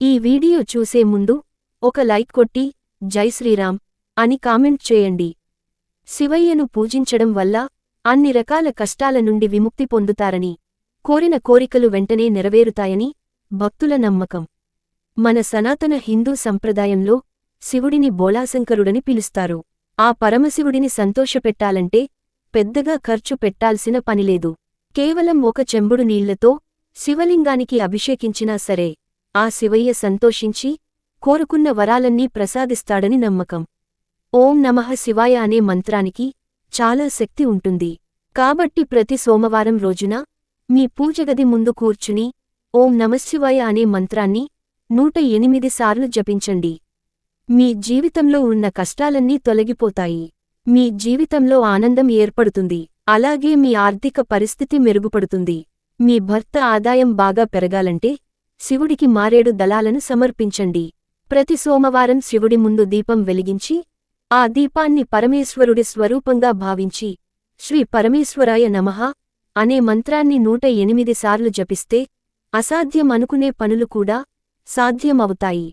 ఈ వీడియో చూసే ముందు ఒక లైక్ కొట్టి జై శ్రీరామ్ అని కామెంట్ చేయండి. శివయ్యను పూజించడం వల్ల అన్ని రకాల కష్టాల నుండి విముక్తి పొందుతారని కోరిన కోరికలు వెంటనే నెరవేరుతాయని భక్తుల నమ్మకం. మన సనాతన హిందూ సంప్రదాయంలో శివుడిని బోళాశంకరుడని పిలుస్తారు. ఆ పరమశివుడిని సంతోషపెట్టాలంటే పెద్దగా ఖర్చు పెట్టాల్సిన పనిలేదు కేవలం ఒక చెంబుడు నీళ్ళతో శివలింగానికి అభిషేకించినా సరే ఆ శివయ్య సంతోషించి కోరుకున్న వరాలన్నీ ప్రసాదిస్తాడని నమ్మకం. ఓం నమః శివాయ అనే మంత్రానికి చాలా శక్తి ఉంటుంది. కాబట్టి ప్రతి సోమవారం రోజున మీ పూజగది ముందు కూర్చుని ఓం నమశివాయ అనే మంత్రాన్ని నూట ఎనిమిది సార్లు జపించండి. మీ జీవితంలో ఉన్న కష్టాలన్నీ తొలగిపోతాయి. మీ జీవితంలో ఆనందం ఏర్పడుతుంది. అలాగే మీ ఆర్థిక పరిస్థితి మెరుగుపడుతుంది. మీ భర్త ఆదాయం బాగా పెరగాలంటే శివుడికి మారేడు దళాలను సమర్పించండి. ప్రతి సోమవారం శివుడి ముందు దీపం వెలిగించి ఆ దీపాన్ని పరమేశ్వరుడి స్వరూపంగా భావించి శ్రీ పరమేశ్వరాయ నమః అనే మంత్రాన్ని నూట ఎనిమిది సార్లు జపిస్తే అసాధ్యం అనుకునే పనులు కూడా సాధ్యమవుతాయి.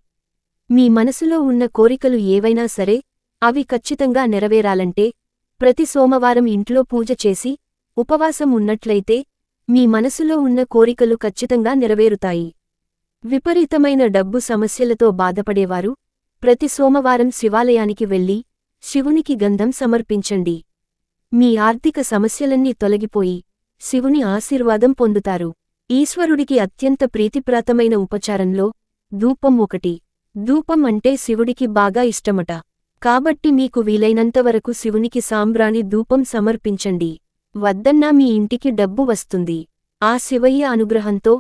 మీ మనసులో ఉన్న కోరికలు ఏవైనా సరే అవి ఖచ్చితంగా నెరవేరాలంటే ప్రతి సోమవారం ఇంట్లో పూజ చేసి ఉపవాసం ఉన్నట్లయితే మీ మనసులో ఉన్న కోరికలు ఖచ్చితంగా నెరవేరుతాయి. విపరీతమైన డబ్బు సమస్యలతో బాధపడేవారు. ప్రతి సోమవారం శివాలయానికి వెళ్ళి శివునికి గంధం సమర్పించండి. మీ ఆర్థిక సమస్యలన్నీ తొలగిపోయి శివుని ఆశీర్వాదం పొందుతారు. ఈశ్వరుడికి అత్యంత ప్రీతిప్రాతమైన ఉపచారంలో ధూపం ఒకటి. ధూపం అంటే శివుడికి బాగా ఇష్టమట. కాబట్టి మీకు వీలైనంతవరకు శివునికి సాంబ్రాణి ధూపం సమర్పించండి. వద్దన్నా మీ ఇంటికి డబ్బు వస్తుంది. ఆ శివయ్య అనుగ్రహంతో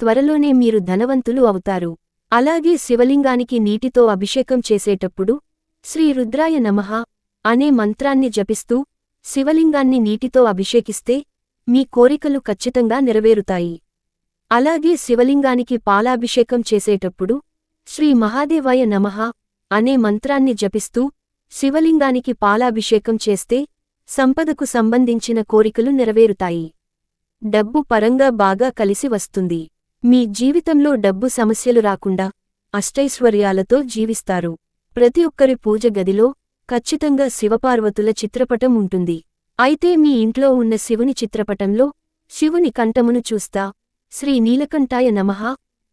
త్వరలోనే మీరు ధనవంతులు అవుతారు. అలాగే శివలింగానికి నీటితో అభిషేకం చేసేటప్పుడు శ్రీ రుద్రాయ నమః అనే మంత్రాన్ని జపిస్తూ శివలింగాన్ని నీటితో అభిషేకిస్తే మీ కోరికలు ఖచ్చితంగా నెరవేరుతాయి. అలాగే శివలింగానికి పాలాభిషేకం చేసేటప్పుడు శ్రీ మహాదేవాయ నమః అనే మంత్రాన్ని జపిస్తూ శివలింగానికి పాలాభిషేకం చేస్తే సంపదకు సంబంధించిన కోరికలు నెరవేరుతాయి. డబ్బు పరంగా బాగా కలిసి వస్తుంది. మీ జీవితంలో డబ్బు సమస్యలు రాకుండా అష్టైశ్వర్యాలతో జీవిస్తారు. ప్రతి ఒక్కరి పూజ గదిలో ఖచ్చితంగా శివపార్వతుల చిత్రపటం ఉంటుంది. అయితే మీ ఇంట్లో ఉన్న శివుని చిత్రపటంలో శివుని కంఠమును చూస్తా శ్రీ నీలకంఠాయ నమః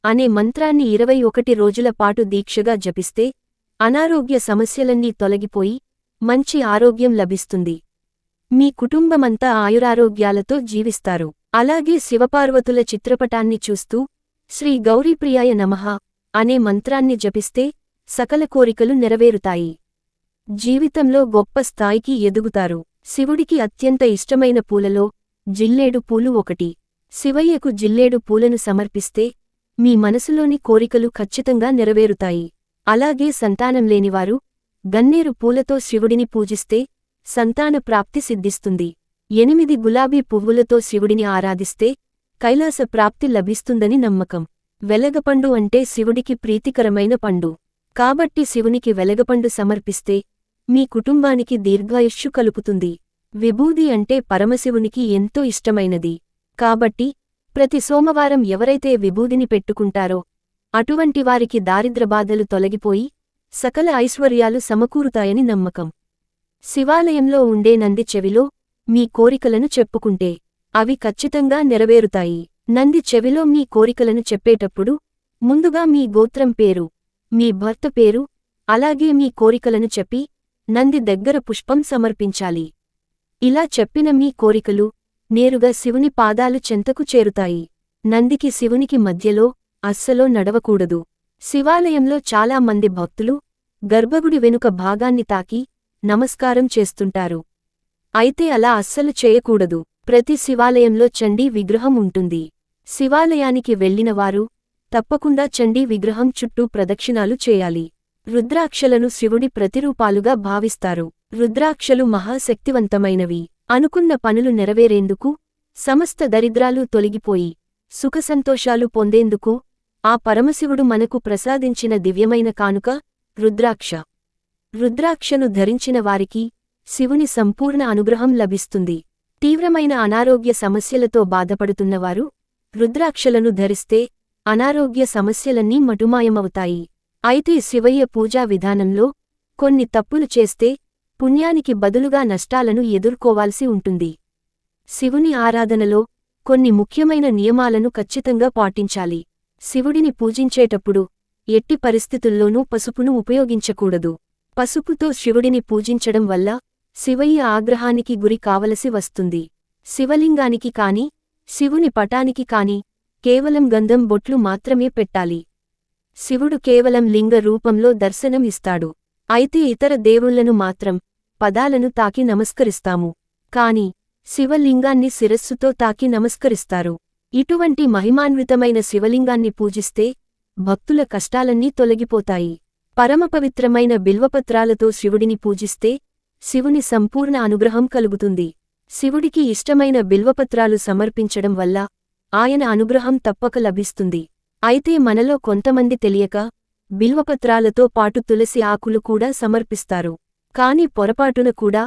అనే మంత్రాన్ని ఇరవై ఒకటి రోజుల పాటు దీక్షగా జపిస్తే అనారోగ్య సమస్యలన్నీ తొలగిపోయి మంచి ఆరోగ్యం లభిస్తుంది. మీ కుటుంబమంతా ఆయురారోగ్యాలతో జీవిస్తారు. అలాగే శివపార్వతుల చిత్రపటాన్ని చూస్తూ శ్రీ గౌరీప్రియాయ నమః అనే మంత్రాన్ని జపిస్తే సకల కోరికలు నెరవేరుతాయి. జీవితంలో గొప్ప స్థాయికి ఎదుగుతారు. శివుడికి అత్యంత ఇష్టమైన పూలలో జిల్లేడు పూలు ఒకటి. శివయ్యకు జిల్లేడు పూలను సమర్పిస్తే మీ మనసులోని కోరికలు ఖచ్చితంగా నెరవేరుతాయి. అలాగే సంతానం లేనివారు గన్నేరు పూలతో శివుడిని పూజిస్తే సంతాన ప్రాప్తి సిద్ధిస్తుంది. ఎనిమిది గులాబీ పువ్వులతో శివుడిని ఆరాధిస్తే కైలాస ప్రాప్తి లభిస్తుందని నమ్మకం. వెలగపండు అంటే శివుడికి ప్రీతికరమైన పండు. కాబట్టి శివునికి వెలగపండు సమర్పిస్తే మీ కుటుంబానికి దీర్ఘాయుష్యు కలుపుతుంది విభూది అంటే పరమశివునికి ఎంతో ఇష్టమైనది. కాబట్టి ప్రతి సోమవారం ఎవరైతే విభూదిని పెట్టుకుంటారో అటువంటి వారికి దారిద్రబాధలు తొలగిపోయి సకల ఐశ్వర్యాలు సమకూరుతాయని నమ్మకం. శివాలయంలో ఉండే నంది చెవిలో మీ కోరికలను చెప్పుకుంటే అవి ఖచ్చితంగా నెరవేరుతాయి. నంది చెవిలో మీ కోరికలను చెప్పేటప్పుడు ముందుగా మీ గోత్రం పేరు మీ భర్త పేరు అలాగే మీ కోరికలను చెప్పి నంది దగ్గర పుష్పం సమర్పించాలి. ఇలా చెప్పిన మీ కోరికలు నేరుగా శివుని పాదాలు చెంతకు చేరుతాయి. నందికి శివునికి మధ్యలో అస్సలో నడవకూడదు. శివాలయంలో చాలా మంది భక్తులు గర్భగుడి వెనుక భాగాన్ని తాకి నమస్కారం చేస్తుంటారు. అయితే అలా అస్సలు చేయకూడదు. ప్రతి శివాలయంలో చండీ విగ్రహం ఉంటుంది. శివాలయానికి వెళ్ళినవారు తప్పకుండా చండీ విగ్రహం చుట్టూ ప్రదక్షిణాలు చేయాలి. రుద్రాక్షలను శివుడి ప్రతిరూపాలుగా భావిస్తారు. రుద్రాక్షలు మహాశక్తివంతమైనవి. అనుకున్న పనులు నెరవేరేందుకు సమస్త దరిద్రాలు తొలగిపోయి సుఖసంతోషాలు పొందేందుకు ఆ పరమశివుడు మనకు ప్రసాదించిన దివ్యమైన కానుక రుద్రాక్ష. రుద్రాక్షను ధరించిన వారికి శివుని సంపూర్ణ అనుగ్రహం లభిస్తుంది. తీవ్రమైన అనారోగ్య సమస్యలతో బాధపడుతున్నవారు రుద్రాక్షలను ధరిస్తే అనారోగ్య సమస్యలన్నీ మటుమాయమవుతాయి. అయితే శివయ్య పూజా విధానంలో కొన్ని తప్పులు చేస్తే పుణ్యానికి బదులుగా నష్టాలను ఎదుర్కోవాల్సి ఉంటుంది. శివుని ఆరాధనలో కొన్ని ముఖ్యమైన నియమాలను ఖచ్చితంగా పాటించాలి. శివుడిని పూజించేటప్పుడు ఎట్టి పరిస్థితుల్లోనూ పసుపును ఉపయోగించకూడదు. పసుపుతో శివుడిని పూజించడం వల్ల శివయ్య ఆగ్రహానికి గురి కావలసి వస్తుంది. శివలింగానికి కాని శివుని పటానికి కాని కేవలం గంధం బొట్లు మాత్రమే పెట్టాలి. శివుడు కేవలం లింగ రూపంలో దర్శనం ఇస్తాడు. అయితే ఇతర దేవుళ్ళను మాత్రం పదాలను తాకి నమస్కరిస్తాము. కాని శివలింగాన్ని శిరస్సుతో తాకి నమస్కరిస్తారు. ఇటువంటి మహిమాన్వితమైన శివలింగాన్ని పూజిస్తే భక్తుల కష్టాలన్నీ తొలగిపోతాయి. పరమపవిత్రమైన బిల్వపత్రాలతో శివుడిని పూజిస్తే శివుని సంపూర్ణ అనుగ్రహం కలుగుతుంది. శివుడికి ఇష్టమైన బిల్వపత్రాలు సమర్పించడం వల్ల ఆయన అనుగ్రహం తప్పక లభిస్తుంది. అయితే మనలో కొంతమంది తెలియక బిల్వపత్రాలతో పాటు తులసి ఆకులు కూడా సమర్పిస్తారు. కాని పొరపాటున కూడా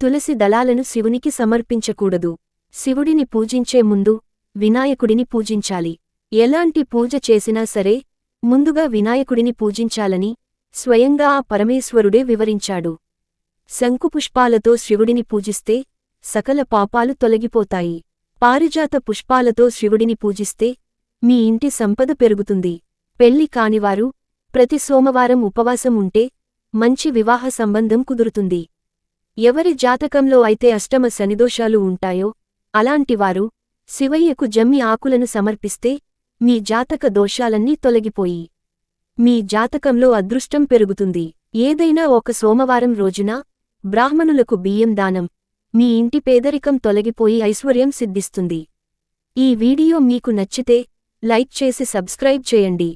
తులసి దళాలను శివునికి సమర్పించకూడదు. శివుడిని పూజించే ముందు వినాయకుడిని పూజించాలి. ఎలాంటి పూజ చేసినా సరే ముందుగా వినాయకుడిని పూజించాలని స్వయంగా ఆ పరమేశ్వరుడే వివరించాడు. శంకుపుష్పాలతో శివుడిని పూజిస్తే సకల పాపాలు తొలగిపోతాయి. పారిజాత పుష్పాలతో శివుడిని పూజిస్తే మీ ఇంటి సంపద పెరుగుతుంది. పెళ్ళి కానివారు ప్రతి సోమవారం ఉపవాసం ఉంటే మంచి వివాహ సంబంధం కుదురుతుంది. ఎవరి జాతకంలో అయితే అష్టమ శనిదోషాలు ఉంటాయో అలాంటివారు శివయ్యకు జమ్మి ఆకులను సమర్పిస్తే మీ జాతక దోషాలన్నీ తొలగిపోయి మీ జాతకంలో అదృష్టం పెరుగుతుంది. ఏదైనా ఒక సోమవారం రోజున బ్రాహ్మణులకు బియ్యం దానం. మీ ఇంటి పేదరికం తొలగిపోయి ఐశ్వర్యం సిద్ధిస్తుంది. ఈ వీడియో మీకు నచ్చితే లైక్ చేసి సబ్స్క్రైబ్ చేయండి.